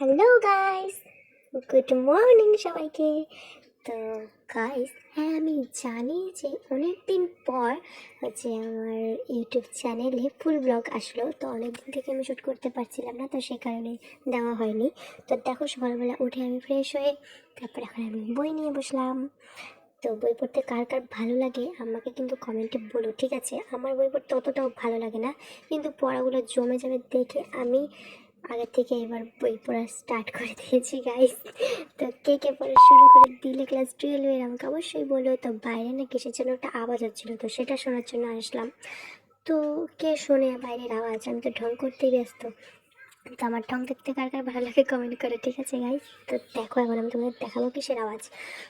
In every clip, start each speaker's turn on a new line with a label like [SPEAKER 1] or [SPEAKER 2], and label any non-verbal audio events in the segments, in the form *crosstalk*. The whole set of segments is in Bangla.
[SPEAKER 1] হ্যালো গাইস গুড মর্নিং সবাইকে। তো গাইস হ্যাঁ আমি জানি যে অনেক দিন পর হচ্ছে আমার ইউটিউব চ্যানেলে ফুল ব্লগ আসলো, তো অনেক দিন থেকে আমি শ্যুট করতে পারছিলাম না, তো সেই কারণে দেওয়া হয়নি। তো দেখো, সকালবেলা উঠে আমি ফ্রেশ হয়ে তারপর এখন আমি বই নিয়ে বসলাম। তো বই পড়তে কার কার ভালো লাগে, আমাকে কিন্তু কমেন্টে বলো, ঠিক আছে? আমার বই পড়তে অতটাও ভালো লাগে না, কিন্তু পড়াগুলো জমে যাবে দেখে আমি আগের থেকে এবার বই পড়া স্টার্ট করে দিয়েছি গাইস তো কে কে পড়া শুরু করে দিলে ক্লাস টুয়েলভের আমাকে অবশ্যই বলো। তো বাইরে না কিসের জন্য একটা আওয়াজ হচ্ছিল, তো সেটা শোনার জন্য আসলাম। তো কে শোনে বাইরের আওয়াজ? আমি তো ঢং করতেই ব্যস্ত। তো আমার ঢং দেখতে কার কার ভালো লাগে কমেন্ট করে, ঠিক আছে গাইস তো দেখো, এখন আমি তোমাদের দেখাবো কিসের আওয়াজ।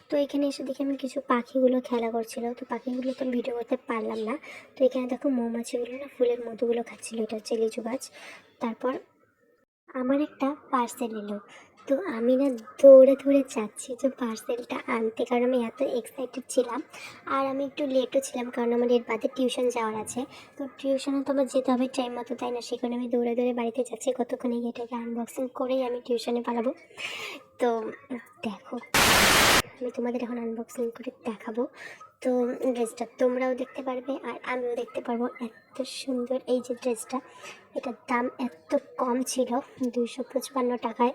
[SPEAKER 1] তো এখানে এসে দেখি আমি কিছু পাখিগুলো খেলা করছিল, তো পাখিগুলো তো ভিডিও করতে পারলাম না। তো এখানে দেখো মৌমাছিগুলো না ফুলের মধুগুলো খাচ্ছিল, এটা হচ্ছে লিচু গাছ। তারপর আমার একটা পার্সেল এলো। তো আমি না দৌড়ে দৌড়ে যাচ্ছি। যে পার্সেলটা আনতে কারণ আমি এত এক্সাইটেড ছিলাম। আর আমি একটু লেটও ছিলাম কারণ আমার এর বাদে টিউশন যাওয়ার আছে। তো টিউশনে তো আমার যেতে হবে টাইম মতো, তাই না? সেখানে আমি দৌড়ে দৌড়ে বাড়িতে যাচ্ছি। কতক্ষণে এটাকে আনবক্সিং করেই আমি টিউশনে পালাবো। তো দেখো, আমি তোমাদের এখন আনবক্সিং করে দেখাবো। তো ড্রেসটা তোমরাও দেখতে পারবে আর আমিও দেখতে পারব এত সুন্দর এই যে ড্রেসটা এটার দাম এত কম ছিল, দুইশো পঁচপান্ন টাকায়।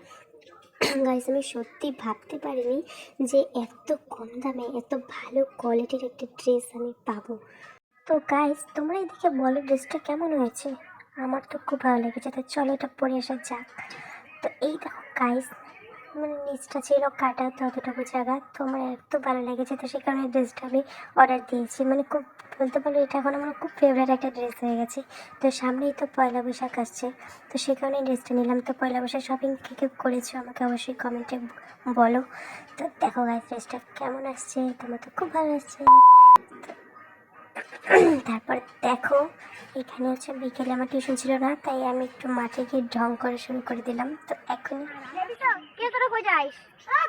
[SPEAKER 1] গাইস আমি সত্যি ভাবতে পারিনি যে এত কম দামে, এত ভালো কোয়ালিটির একটা ড্রেস আমি পাবো। তো গাইস তোমরা এদিকে বলো ড্রেসটা কেমন হয়েছে? আমার তো খুব ভালো লেগেছে, তো চলো এটা পরে আসা যাক। তো এই দেখো গাইস মানে নিচটা ছিল, কাটা তো অতটুকু জায়গা। তো আমার এত ভালো লেগেছে, তো সেই কারণে ড্রেসটা আমি অর্ডার দিয়েছি। মানে খুব, বলতে পারো এটা এখন আমার খুব ফেভারিট একটা ড্রেস হয়ে গেছে। তো সামনেই তো পয়লা বৈশাখ আসছে, তো সেই কারণে ড্রেসটা নিলাম। তো পয়লা বৈশাখ শপিং কে কে করেছ আমাকে অবশ্যই কমেন্টে বলো। তো দেখো গাইস ড্রেসটা কেমন আসছে? তোমার তো খুব ভালো আসছে। *clears throat* তারপর দেখো, এখানে হচ্ছে বিকেলে আমার টিউশন ছিল না, তাই আমি একটু মাঠে গিয়ে ঢং করা শুরু করে দিলাম। তো এখনই কে তোরা কই যাইস?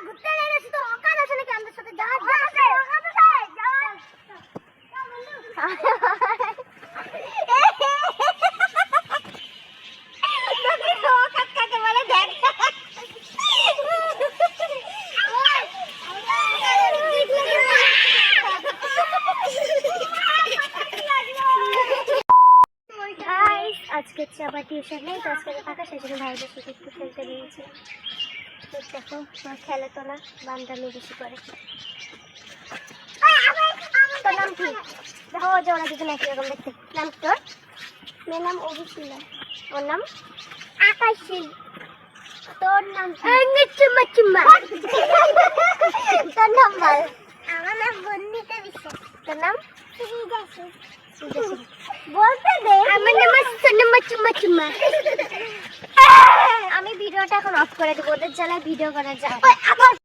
[SPEAKER 1] ঘুরতে যাইছি তো অকাল আছে নাকি আমাদের সাথে? যা যা গাইস আজকে হচ্ছে আবার টিউশন নেই তো আজকে ফাঁকা সেজন্য ভাইদের সাথে একটু খেলতে তো দেখো তোমার খেলে তো না বান্দামি বেশি করে। তোর নাম কি? দেখো যে ওরা দুজন একই রকম দেখতে। নাম কি তোর? মেয়ের নাম অভিশিলা। ওর নাম? আকাশী। তোর নাম চুম্মা চুম্মা। তোর নাম বল। আমার নাম বন্দিতা বিশ্বাস। তোর নাম? বলতে দে। আমার নাম চুম্মা চুম্মা। *laughs* ভিডিওটা এখন অফ করে দেবো ওদের জ্বালায় ভিডিও করা যায় আবার